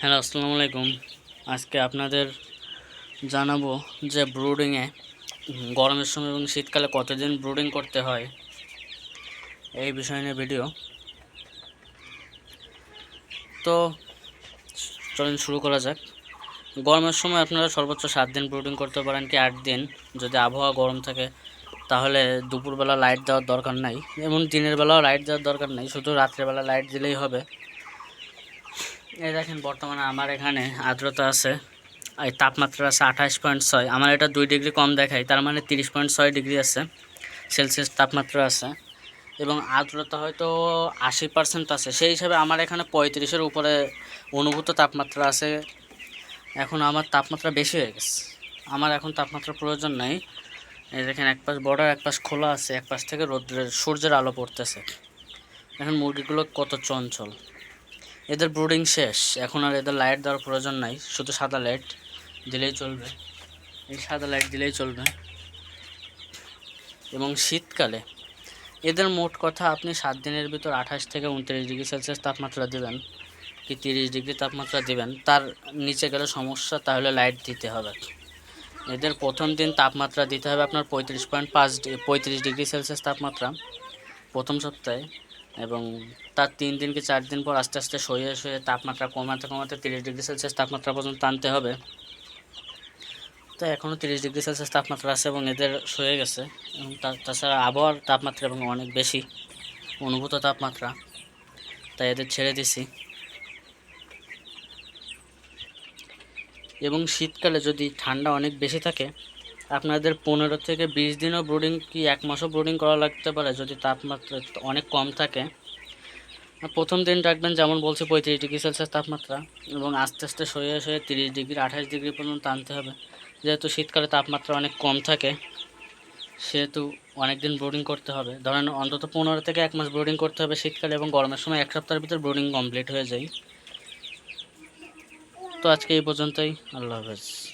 Hello, আসসালামু আলাইকুম। আজকে আপনাদের জানাব যে ব্রুডিংয়ে গরমের সময় এবং শীতকালে কতদিন ব্রুডিং করতে হয়, এই বিষয় নিয়ে ভিডিও। তো চলুন শুরু করা যাক। গরমের সময় আপনারা সর্বোচ্চ সাত দিন ব্রুডিং করতে পারেন কি আট দিন? যদি আবহাওয়া গরম থাকে, তাহলে দুপুরবেলা লাইট দেওয়ার দরকার নাই। এবং দিনের বেলাও লাইট দেওয়ার দরকার নেই, শুধু রাত্রেবেলা লাইট দিলেই হবে। এই দেখেন, বর্তমানে আমার এখানে আর্দ্রতা আছে। এই তাপমাত্রা আছে আঠাশ পয়েন্ট ছয়। আমার এটা দুই ডিগ্রি কম দেখায়, তার মানে তিরিশ পয়েন্ট ছয় ডিগ্রি আছে। সেলসিয়াস তাপমাত্রা আছে। এবং আর্দ্রতা হয়তো আশি পার্সেন্ট আছে। সেই হিসাবে আমার এখানে পঁয়ত্রিশের উপরে অনুভূত তাপমাত্রা আছে। এখন আমার তাপমাত্রা বেশি হয়ে গেছে। আমার এখন তাপমাত্রার প্রয়োজন নেই। দেখেন, এক পাশ বর্ডার এক পাশ খোলা আছে। এক পাশ থেকে রোদ্রের, সূর্যের আলো পড়তেছে। এখন মুরগিগুলো কত চঞ্চল। এদের ব্রুডিং শেষ। এখন আর এদের লাইট দেওয়ার প্রয়োজন নাই। শুধু সাদা লাইট দিলেই চলবে। এই সাদা লাইট দিলেই চলবে। এবং শীতকালে এদের মোট কথা আপনি সাত দিনের ভিতর আঠাশ থেকে উনত্রিশ ডিগ্রি সেলসিয়াস তাপমাত্রা দেবেন। কি তিরিশ ডিগ্রি তাপমাত্রা দেবেন, তার নিচে গেলে সমস্যা, তাহলে লাইট দিতে হবে। এদের প্রথম দিন তাপমাত্রা দিতে হবে আপনার পঁয়ত্রিশ পয়েন্ট পাঁচ, পঁয়ত্রিশ ডিগ্রি সেলসিয়াস তাপমাত্রা। প্রথম সপ্তাহে এবং তার তিন দিন কি চার দিন পর আস্তে আস্তে সয়ে সয়ে তাপমাত্রা কমাতে কমাতে তিরিশ ডিগ্রি সেলসিয়াস তাপমাত্রা পর্যন্ত আনতে হবে। তো এখনও তিরিশ ডিগ্রি সেলসিয়াস তাপমাত্রা আছে এবং এদের সয়ে গেছে। এবং তাছাড়া আবহাওয়ার তাপমাত্রা এবং অনেক বেশি অনুভূত তাপমাত্রা। তাই এদের ছেড়ে দিছি। এবং শীতকালে যদি ঠান্ডা অনেক বেশি থাকে আপনাদের পনেরো থেকে বিশ দিনও ব্রুডিং কি এক মাসও ব্রুডিং করা লাগতে পারে? যদি তাপমাত্রা অনেক কম থাকে প্রথম দিন রাখবেন যেমন বলছি পঁয়ত্রিশ ডিগ্রি সেলসিয়াস তাপমাত্রা এবং আস্তে আস্তে সয়ে সয়ে তিরিশ ডিগ্রি, আঠাশ ডিগ্রি পর্যন্ত আনতে হবে। যেহেতু শীতকালে তাপমাত্রা অনেক কম থাকে, সেহেতু অনেক দিন ব্রুডিং করতে হবে। ধরেন অন্তত পনেরো থেকে এক মাস ব্রুডিং করতে হবে শীতকালে এবং গরমের সময় এক সপ্তাহের ভিতর ব্রুডিং কমপ্লিট হয়ে যায়। তো আজকে এই পর্যন্তই। আল্লাহ হাফেজ।